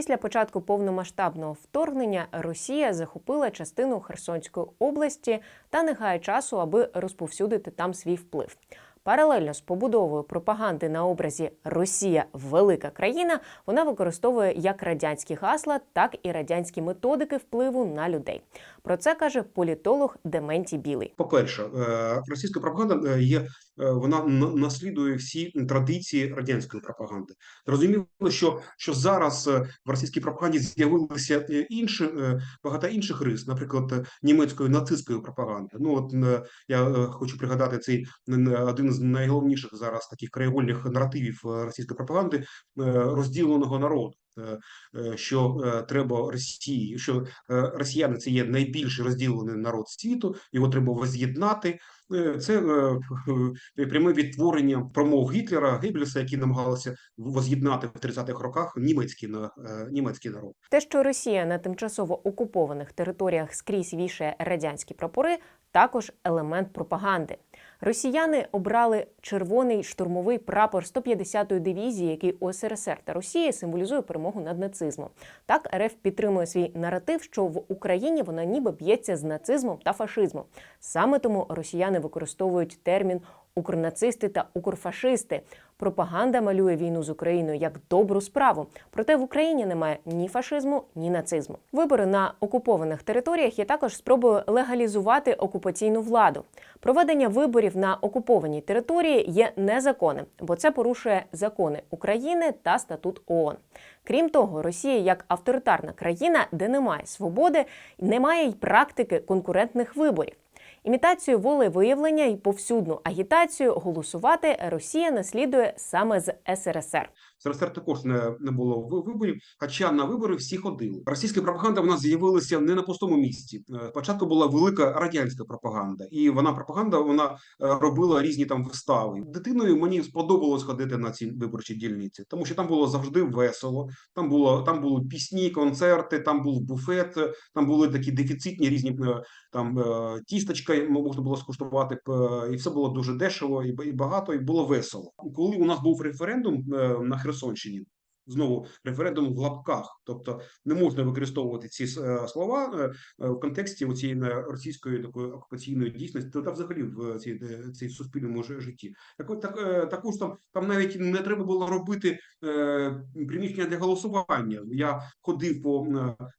Після початку повномасштабного вторгнення Росія захопила частину Херсонської області та не гає часу, аби розповсюдити там свій вплив. Паралельно з побудовою пропаганди на образі Росія велика країна вона використовує як радянські гасла, так і радянські методики впливу на людей. Про це каже політолог Дементій Білий. По-перше, е, російська пропаганда е, є, вона на- наслідує всі традиції радянської пропаганди. Зрозуміло, що, що зараз е, в російській пропаганді з'явилися е, інші, е, багато інших рис, наприклад, е, німецької нацистської пропаганди. Ну от е, я е, хочу пригадати цей один з найголовніших зараз таких краєвольних наративів е, російської пропаганди е, розділеного народу. Е, е, Що е, треба Росії, що росіяни це є найбільший розділений народ світу, його треба воз'єднати. Це пряме відтворення промов Гітлера, Геббельса, які намагалися воз'єднати в 30-х роках німецький на німецький народ. Те, що Росія на тимчасово окупованих територіях скрізь вішає радянські прапори, також елемент пропаганди. Росіяни обрали червоний штурмовий прапор 150-ї дивізії, який у СРСР та Росії символізує перемогу над нацизмом. Так РФ підтримує свій наратив, що в Україні вона ніби б'ється з нацизмом та фашизмом. Саме тому росіяни використовують термін укрнацисти та укрфашисти. Пропаганда малює війну з Україною як добру справу. Проте в Україні немає ні фашизму, ні нацизму. Вибори на окупованих територіях є також спробою легалізувати окупаційну владу. Проведення виборів на окупованій території є незаконним, бо це порушує закони України та статут ООН. Крім того, Росія як авторитарна країна, де немає свободи, немає й практики конкурентних виборів. Імітацію волевиявлення і повсюдну агітацію голосувати Росія наслідує саме з СРСР. В СРСР також не, не було виборів, хоча на вибори всі ходили. Російська пропаганда вона з'явилася не на пустому місці. Е, Спочатку була велика радянська пропаганда, і вона пропаганда вона е, робила різні там вистави. Дитиною мені сподобалось ходити на ці виборчі дільниці, тому що там було завжди весело. Там було там були пісні, концерти, там був буфет, е, там були такі дефіцитні різні там тісточка можна було скуштувати, і все було дуже дешево і багато, і було весело. Коли у нас був референдум на Херсонщині. Знову референдум в лапках, тобто не можна використовувати ці е, слова е, е, в контексті цієї російської такої окупаційної дійсності, та взагалі в цій, цій суспільному житті. Так так також там там навіть не треба було робити приміщення для голосування. Я ходив по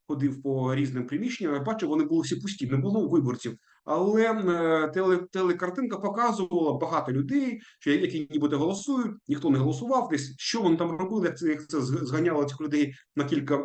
ходив по різним приміщенням, я бачив, вони були всі пусті, не було виборців. Але е, теле, телекартинка показувала багато людей, що які нібито голосують, ніхто не голосував. Десь що вони там робили, як це, як це зганяло цих людей на кілька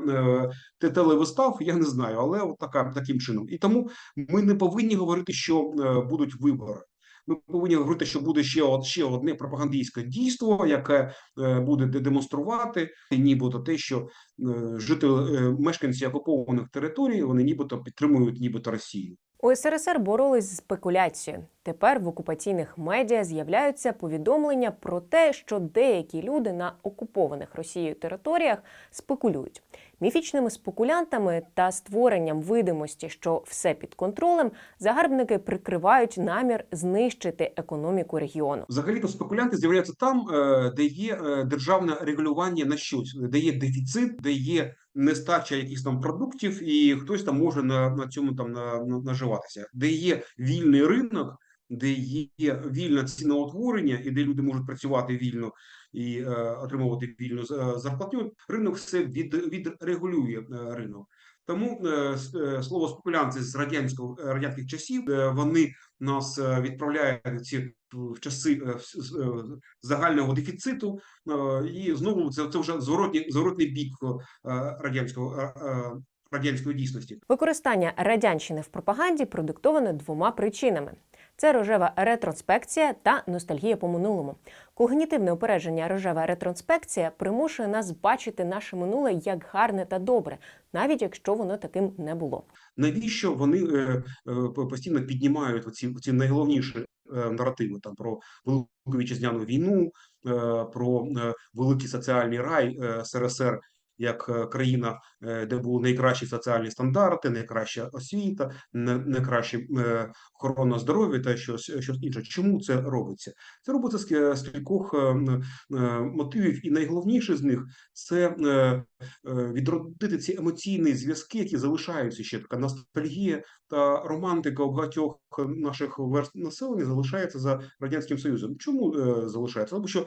е, телевистав, я не знаю, але от така таким чином. І тому ми не повинні говорити, що е, будуть вибори. Ми повинні говорити, що буде ще от ще одне пропагандистське дійство, яке е, буде де- демонструвати, нібито те, що е, жителі е, мешканці окупованих територій вони нібито підтримують нібито Росію. У СРСР боролись з спекуляцією. Тепер в окупаційних медіа з'являються повідомлення про те, що деякі люди на окупованих Росією територіях спекулюють. Міфічними спекулянтами та створенням видимості, що все під контролем, загарбники прикривають намір знищити економіку регіону. Взагалі-то спекулянти з'являються там, е, де є е, державне регулювання на щось, де є дефіцит, де є нестача якихось там продуктів, і хтось там може на, на цьому там на, на- наживатися, де є вільний ринок, де є вільне ціноутворення, і де люди можуть працювати вільно і е, отримувати вільну з- зарплатню. Ринок все від, відрегулює е, ринок. Тому е, е, слово спекулянти з радянського е, радянських часів вони нас відправляють ці в часи загального дефіциту, і знову це, це вже зворотній зворотний бік радянського радянської дійсності. Використання радянщини в пропаганді продиктоване двома причинами: це рожева ретроспекція та ностальгія по минулому. Когнітивне упередження рожева ретроспекція примушує нас бачити наше минуле як гарне та добре, навіть якщо воно таким не було. Навіщо вони е, е, постійно піднімають оці, оці найголовніші е, наративи там про велику вітчизняну війну, е, про е, великий соціальний рай е, СРСР як е, країна, е, де були найкращі соціальні стандарти, найкраща освіта, найкраща е, охорона здоров'я та щось, щось інше. Чому це робиться? Це робиться з кількох е, м, е, мотивів, і найголовніше з них це відродити ці емоційні зв'язки, які залишаються ще така ностальгія та романтика у багатьох наших верст населення залишається за радянським союзом. Чому е, залишається? Тому що е,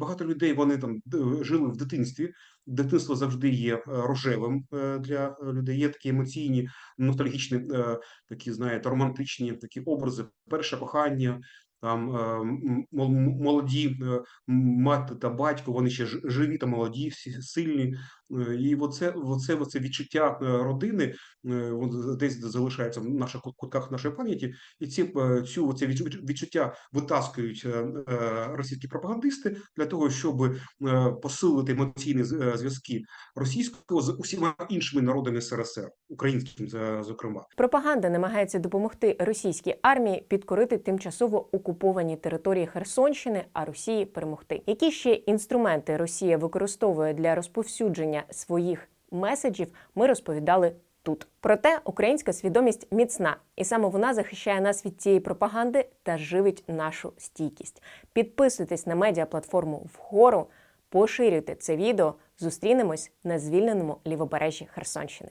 багато людей вони там жили в дитинстві. Дитинство завжди є е, рожевим е, для людей. Є такі емоційні, ностальгічні, е, такі знаєте, романтичні такі образи, перше кохання. Там е, молоді е, мати та батько, вони ще живі та молоді, всі сильні. Е, І оце, оце, оце відчуття родини десь залишається в наших кутках нашої пам'яті, і ці цю це відчуття витаскують російські пропагандисти для того, щоб посилити емоційні зв'язки російського з усіма іншими народами СРСР, українським зокрема. Пропаганда намагається допомогти російській армії підкорити тимчасово окуповані території Херсонщини, а Росії перемогти. Які ще інструменти Росія використовує для розповсюдження своїх меседжів, ми розповідали. Тут проте українська свідомість міцна, і саме вона захищає нас від цієї пропаганди та живить нашу стійкість. Підписуйтесь на медіаплатформу вгору, поширюйте це відео. Зустрінемось на звільненому лівобережжі Херсонщини.